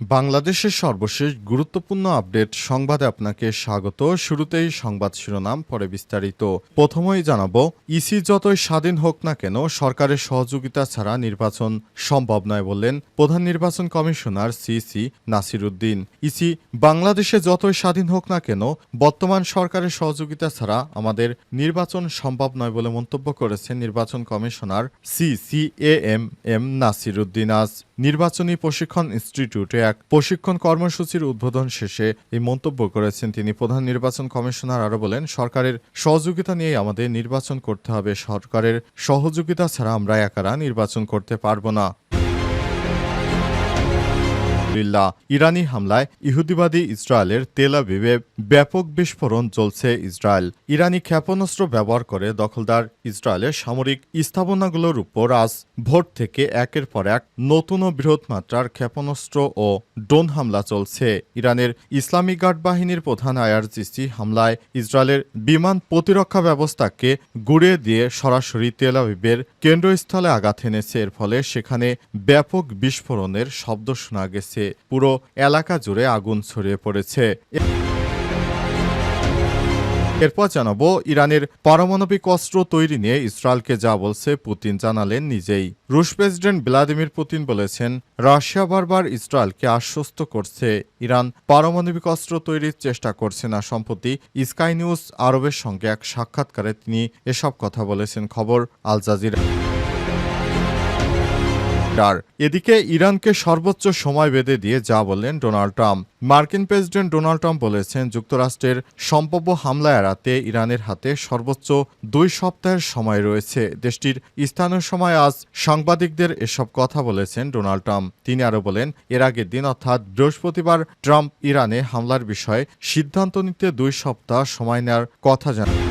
বাংলাদেশের সর্বশেষ গুরুত্বপূর্ণ আপডেট সংবাদে আপনাকে স্বাগত। শুরুতেই সংবাদ শিরোনাম, পরে বিস্তারিত। প্রথমেই জানাব, ইসি যতই স্বাধীন হোক না কেন, সরকারের সহযোগিতা ছাড়া নির্বাচন সম্ভব নয় বললেন প্রধান নির্বাচন কমিশনার সিসি নাসিরুদ্দিন। ইসি, বাংলাদেশে যতই স্বাধীন হোক না কেন, বর্তমান সরকারের সহযোগিতা ছাড়া আমাদের নির্বাচন সম্ভব নয় বলে মন্তব্য করেছেন নির্বাচন কমিশনার সিসিএএম এম নাসিরুদ্দিন। আজ নির্বাচনী প্রশিক্ষণ ইনস্টিটিউটে এক প্রশিক্ষণ কর্মসূচির উদ্বোধন শেষে এই মন্তব্য করেছেন তিনি। প্রধান নির্বাচন কমিশনার আরও বলেন, সরকারের সহযোগিতা নিয়ে আমাদের নির্বাচন করতে হবে। সরকারের সহযোগিতা ছাড়া আমরা একারা নির্বাচন করতে পারব না। আলহামদুলিল্লাহ, ইরানি হামলায় ইহুদিবাদী ইসরায়েলের তেল আবিবে ব্যাপক বিস্ফোরণ চলছে ইসরায়েল। ইরানি ক্ষেপণাস্ত্র ব্যবহার করে দখলদার ইসরায়েলের সামরিক স্থাপনাগুলোর উপর আজ ভোর থেকে একের পর এক নতুন ও বৃহৎ মাত্রার ক্ষেপণাস্ত্র ও ড্রোন হামলা চলছে। ইরানের ইসলামিক গার্ড বাহিনীর প্রধান আইআরজিসি হামলায় ইসরায়েলের বিমান প্রতিরক্ষা ব্যবস্থাকে গুড়িয়ে দিয়ে সরাসরি তেল আবিবের কেন্দ্রস্থলে আঘাত এনেছে। এর ফলে সেখানে ব্যাপক বিস্ফোরণের শব্দ শোনা গেছে। পুরো এলাকা জুড়ে আগুন ছড়িয়ে পড়েছে। এরপর জানাব, ইরানের পারমাণবিক অস্ত্র তৈরি নিয়ে ইসরায়েলকে যা বলছে, পুতিন জানালেন নিজেই। রুশ প্রেসিডেন্ট ভ্লাদিমির পুতিন বলেছেন, রাশিয়া বারবার ইসরায়েলকে আশ্বস্ত করছে। ইরান পারমাণবিক অস্ত্র তৈরির চেষ্টা করছে না। সম্প্রতি স্কাই নিউজ আরবের সঙ্গে এক সাক্ষাৎকারে তিনি এসব কথা বলেছেন। খবর আল জাজিরা। ডার এদিকে ইরানকে সর্বোচ্চ সময় বেঁধে দিয়ে যা বললেন ডোনাল্ড ট্রাম্প। মার্কিন প্রেসিডেন্ট ডোনাল্ড ট্রাম্প বলেছেন, যুক্তরাষ্ট্রের সম্ভাব্য হামলা এড়াতে ইরানের হাতে সর্বোচ্চ দুই সপ্তাহের সময় রয়েছে। দেশটির স্থানীয় সময় আজ সাংবাদিকদের এসব কথা বলেছেন ডোনাল্ড ট্রাম্প। তিনি আরও বলেন, এর আগের দিন অর্থাৎ বৃহস্পতিবার ট্রাম্প ইরানে হামলার বিষয়ে সিদ্ধান্ত নিতে দুই সপ্তাহ সময় নেওয়ার কথা জানান।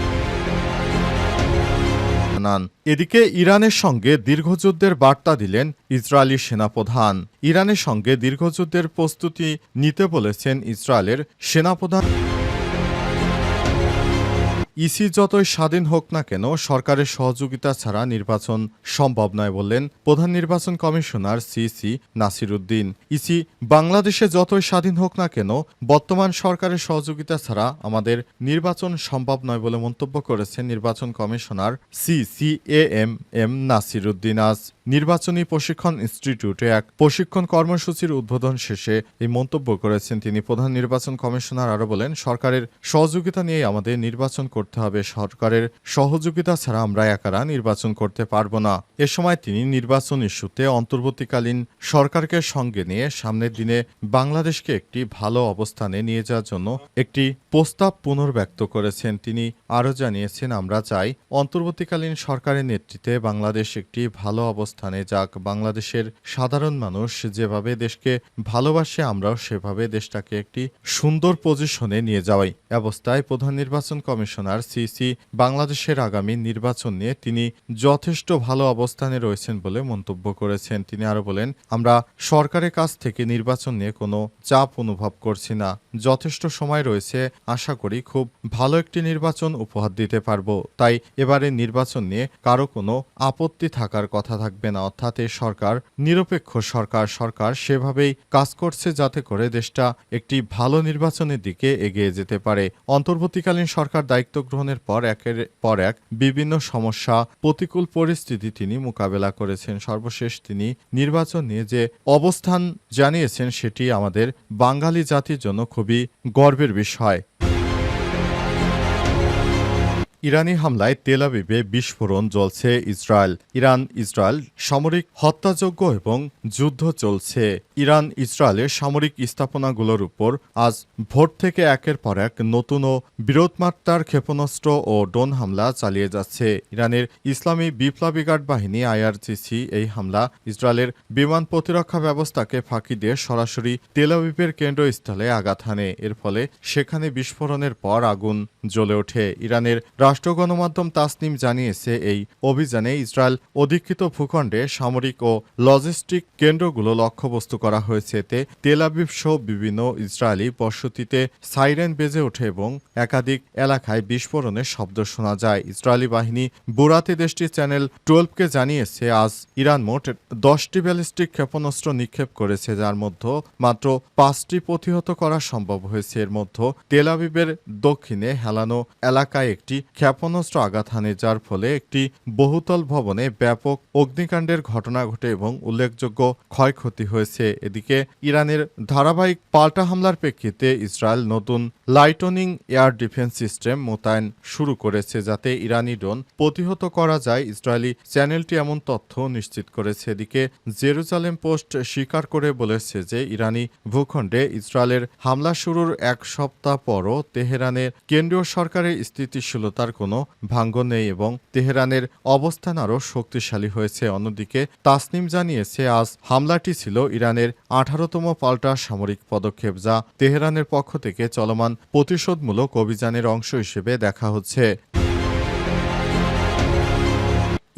জানান। এদিকে ইরানের সঙ্গে দীর্ঘযুদ্ধের বার্তা দিলেন ইসরায়েলি সেনাপ্রধান। ইরানের সঙ্গে দীর্ঘযুদ্ধের প্রস্তুতি নিতে বলেছেন ইসরায়েলের সেনাপ্রধান। ইসি যতই স্বাধীন হোক না কেন, সরকারের সহযোগিতা ছাড়া নির্বাচন সম্ভব নয় বললেন প্রধান নির্বাচন কমিশনার সিসি নাসিরুদ্দিন। ইসি, বাংলাদেশে যতই স্বাধীন হোক না কেন, বর্তমান সরকারের সহযোগিতা ছাড়া আমাদের নির্বাচন সম্ভব নয় বলে মন্তব্য করেছেন নির্বাচন কমিশনার সিসিএএম এম নাসিরুদ্দিন আজ। নির্বাচনী প্রশিক্ষণ ইনস্টিটিউটে এক প্রশিক্ষণ কর্মসূচির উদ্বোধন শেষে এই মন্তব্য করেছেন তিনি। প্রধান নির্বাচন কমিশনার আরও বলেন, সরকারের সহযোগিতা নিয়ে আমাদের নির্বাচন করতে হবে। সরকারের সহযোগিতা ছাড়া আমরা একারা নির্বাচন করতে পারব না। এ সময় তিনি নির্বাচন ইস্যুতে অন্তর্বর্তীকালীন সরকারকে সঙ্গে নিয়ে সামনের দিনে বাংলাদেশকে একটি ভালো অবস্থানে নিয়ে যাওয়ার জন্য একটি প্রস্তাব পুনর্ব্যক্ত করেছেন। তিনি আরও জানিয়েছেন, আমরা চাই অন্তর্বর্তীকালীন সরকারের নেতৃত্বে বাংলাদেশ একটি ভালো অবস্থানে যাক বাংলাদেশের সাধারণ মানুষ যেভাবে দেশকে ভালোবাসে, আমরাও সেভাবে দেশটাকে একটি সুন্দর পজিশনে নিয়ে যাওয়াই। অবস্থায় প্রধান নির্বাচন কমিশনার সিসি বাংলাদেশের আগামী নির্বাচন নিয়ে তিনি যথেষ্ট ভালো অবস্থানে রয়েছেন বলে মন্তব্য করেছেন। তিনি আরও বলেন, আমরা সরকারের কাছ থেকে নির্বাচন নিয়ে কোনো চাপ অনুভব করছি না। যথেষ্ট সময় রয়েছে, আশা করি খুব ভালো একটি নির্বাচন উপহার দিতে পারব। তাই এবারে নির্বাচন নিয়ে কারও কোনো আপত্তি থাকার কথা থাকবে না অর্থাৎ এই সরকার, নিরপেক্ষ সরকার সরকার সেভাবেই কাজ করছে যাতে করে দেশটা একটি ভালো নির্বাচনের দিকে এগিয়ে যেতে পারে। অন্তর্বর্তীকালীন সরকার দায়িত্ব গ্রহণের পর একের পর এক বিভিন্ন সমস্যা, প্রতিকূল পরিস্থিতি তিনি মোকাবেলা করেছেন। সর্বশেষ তিনি নির্বাচন নিয়ে যে অবস্থান জানিয়েছেন সেটি আমাদের বাঙালি জাতির জন্য খুবই গর্বের বিষয়। ইরানি হামলায় তেল আবিবে বিস্ফোরণ জ্বলছে ইসরায়েল। ইরান, ইসরায়েল সামরিক হত্যাযজ্ঞ এবং যুদ্ধ চলছে। ইরান, ইসরায়েলের সামরিক স্থাপনাগুলোর উপর আজ ভোর থেকে একের পর এক নতুন ও বৃহৎমাত্রার ক্ষেপণাস্ত্র ও ড্রোন হামলা চালিয়ে যাচ্ছে। ইরানের ইসলামী বিপ্লবী গার্ড বাহিনী আইআরজিসি এই হামলা ইসরায়েলের বিমান প্রতিরক্ষা ব্যবস্থাকে ফাঁকি দিয়ে সরাসরি তেল আবিবের কেন্দ্রস্থলে আঘাত হানে। এর ফলে সেখানে বিস্ফোরণের পর আগুন জ্বলে ওঠে। ইরানের রাষ্ট্র গণমাধ্যম তাসনিম জানিয়েছে এই অভিযানে ইসরায়েল অধিকৃত ভূখণ্ডে সামরিক ও লজিস্টিক কেন্দ্রগুলো লক্ষ্যবস্তু করা হয়েছে। এতে তেল আবিব সহ বিভিন্ন ইসরায়েলি বসতিতে সাইরেন বেজে ওঠে এবং একাধিক এলাকায় বিস্ফোরণের শব্দ শোনা যায়। ইসরায়েলি বাহিনী বুরাতে দেশটির চ্যানেল টুয়েলভকে জানিয়েছে, আজ ইরান মোট দশটি ব্যালিস্টিক ক্ষেপণাস্ত্র নিক্ষেপ করেছে, যার মধ্যে মাত্র পাঁচটি প্রতিহত করা সম্ভব হয়েছে। এর মধ্যে তেল আবিবের দক্ষিণে হেলানো এলাকায় একটি ক্ষেপণাস্ত্র আঘাত হানে যার ফলে একটি বহুতল ভবনে ব্যাপক অগ্নিকাণ্ডের ঘটনা ঘটে এবং উল্লেখযোগ্য ক্ষয়ক্ষতি হয়েছে। এদিকে ইরানের ধারাবাহিক পাল্টা হামলার প্রেক্ষিতে ইসরায়েল নতুন লাইটনিং এয়ার ডিফেন্স সিস্টেম মোতায়েন শুরু করেছে, যাতে ইরানি ড্রোন প্রতিহত করা যায়। ইসরায়েলি চ্যানেলটি এমন তথ্য নিশ্চিত করেছে। এদিকে জেরুজালেম পোস্ট স্বীকার করে বলেছে যে ইরানি ভূখণ্ডে ইসরায়েলের হামলা শুরুর এক সপ্তাহ পরও তেহরানের কেন্দ্রীয় সরকারের স্থিতিশীলতার কোনো ভাঙ্গ নেই এবং তেহরানের অবস্থান আরও শক্তিশালী হয়েছে। অন্যদিকে তাসনিম জানিয়েছে, আজ হামলাটি ছিল ইরানের আঠারোতম পাল্টা সামরিক পদক্ষেপ, যা তেহরানের পক্ষ থেকে চলমান প্রতিশোধমূলক অভিযানের অংশ হিসেবে দেখা হচ্ছে।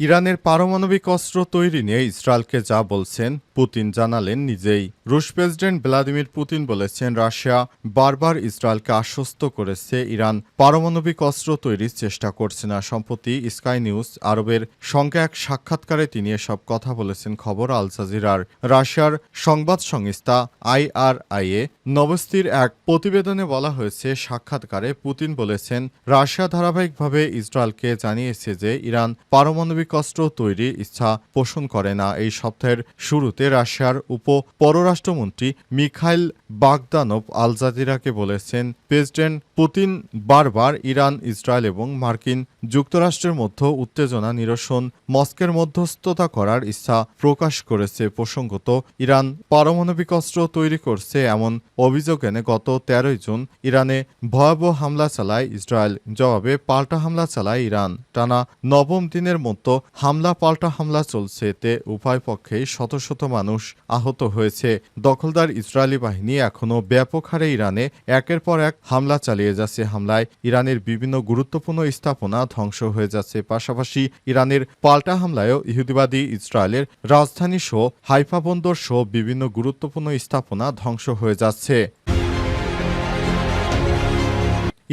ইরানের পারমাণবিক অস্ত্র তৈরি নিয়ে ইসরায়েলকে যা বলছেন পুতিন জানালেন নিজেই। রুশ প্রেসিডেন্ট ভ্লাদিমির পুতিন বলেছেন, রাশিয়া বারবার ইসরায়েলকে আশ্বস্ত করেছে, ইরান পারমাণবিক অস্ত্র তৈরির চেষ্টা করছে না। সম্প্রতি স্কাই নিউজ আরবের সঙ্গে এক সাক্ষাৎকারে তিনি এসব কথা বলেছেন খবর আল জাজিরার। রাশিয়ার সংবাদ সংস্থা আইআরআইএ নবস্তির এক প্রতিবেদনে বলা হয়েছে, সাক্ষাৎকারে পুতিন বলেছেন, রাশিয়া ধারাবাহিকভাবে ইসরায়েলকে জানিয়েছে যে ইরান পারমাণবিক অস্ত্র তৈরির ইচ্ছা পোষণ করে না। এই সপ্তাহের শুরুতে রাশিয়ার উপ পররাষ্ট্রমন্ত্রী মিখাইল বাগদানব আল জাজিরাকে বলেছেন, প্রেসিডেন্ট পুতিন বারবার ইরান, ইসরায়েল এবং মার্কিন যুক্তরাষ্ট্রের মধ্যে উত্তেজনা, নিরসন, মস্কের মধ্যস্থতা করার ইচ্ছা প্রকাশ করেছে। প্রসঙ্গত, ইরান পারমাণবিক অস্ত্র তৈরি করছে এমন অভিযোগ এনে গত তেরোই জুন ইরানে ভয়াবহ হামলা চালায় ইসরায়েল। জবাবে, পাল্টা হামলা চালায় ইরান। টানা নবম দিনের মতো হামলা, পাল্টা হামলা চলছে এতে উভয় পক্ষেই শত শত মানুষ আহত হয়েছে। দখলদার ইসরায়েলি বাহিনী এখনও ব্যাপক হারে ইরানে একের পর এক হামলা চালিয়ে যাচ্ছে। হামলায় ইরানের বিভিন্ন গুরুত্বপূর্ণ স্থাপনা ধ্বংস হয়ে যাচ্ছে। পাশাপাশি ইরানের পাল্টা হামলায়ও ইহুদিবাদী ইসরায়েলের রাজধানী সহ হাইফা বন্দর সহ বিভিন্ন গুরুত্বপূর্ণ স্থাপনা ধ্বংস হয়ে যাচ্ছে।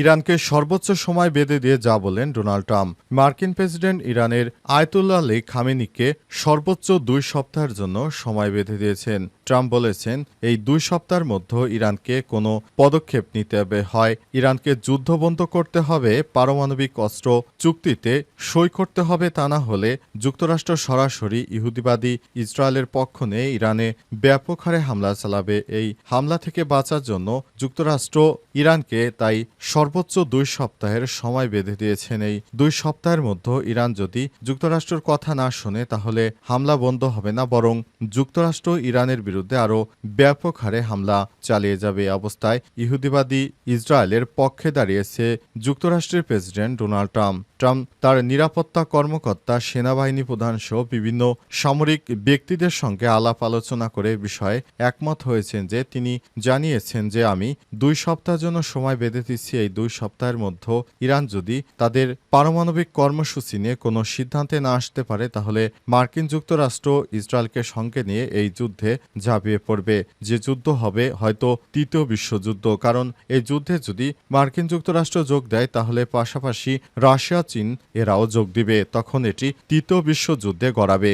ইরানকে সর্বোচ্চ সময় বেঁধে দিয়ে যা বলেন ডোনাল্ড ট্রাম্প। মার্কিন প্রেসিডেন্ট ইরানের আয়তুল্লা আলী খামেনিকে সর্বোচ্চ দুই সপ্তাহের জন্য সময় বেঁধে দিয়েছেন। ট্রাম্প বলেছেন, এই দুই সপ্তাহের মধ্যে ইরানকে কোনো পদক্ষেপ নিতে হবে। হয় ইরানকে যুদ্ধ বন্ধ করতে হবে, পারমাণবিক অস্ত্র চুক্তিতে সই করতে হবে, তা না হলে যুক্তরাষ্ট্র সরাসরি ইহুদিবাদী ইসরায়েলের পক্ষ নিয়ে ইরানে ব্যাপক হারে হামলা চালাবে। এই হামলা থেকে বাঁচার জন্য যুক্তরাষ্ট্র ইরানকে তাই সর্বোচ্চ দুই সপ্তাহের সময় বেঁধে দিয়েছেন এই দুই সপ্তাহের মধ্যে ইরান যদি যুক্তরাষ্ট্রের কথা না শোনে, তাহলে হামলা বন্ধ হবে না, বরং যুক্তরাষ্ট্র ইরানের বিরুদ্ধে আরও ব্যাপক হারে হামলা চালিয়ে যাবে অবস্থায়। ইহুদিবাদী ইসরায়েলের পক্ষে দাঁড়িয়েছে যুক্তরাষ্ট্রের প্রেসিডেন্ট ডোনাল্ড ট্রাম্প। ট্রাম্প তার নিরাপত্তা কর্মকর্তা, সেনাবাহিনী প্রধান সহ বিভিন্ন সামরিক ব্যক্তিদের সঙ্গে আলাপ আলোচনা করে বিষয়ে একমত হয়েছেন যে তিনি জানিয়েছেন যে আমি দুই সপ্তাহের জন্য সময় বেঁধে দিচ্ছি। এই দুই সপ্তাহের মধ্যে ইরান যদি তাদের পারমাণবিক কর্মসূচি নিয়ে কোনো সিদ্ধান্তে না আসতে পারে, তাহলে মার্কিন যুক্তরাষ্ট্র ইসরায়েলকে সঙ্গে নিয়ে এই যুদ্ধে ঝাঁপিয়ে পড়বে। যে যুদ্ধ হবে হয়তো তৃতীয় বিশ্বযুদ্ধ। কারণ এই যুদ্ধে যদি মার্কিন যুক্তরাষ্ট্র যোগ দেয়, তাহলে পাশাপাশি রাশিয়া চীন এরাও যোগ দিবে তখন এটি তৃতীয় বিশ্বযুদ্ধে গড়াবে।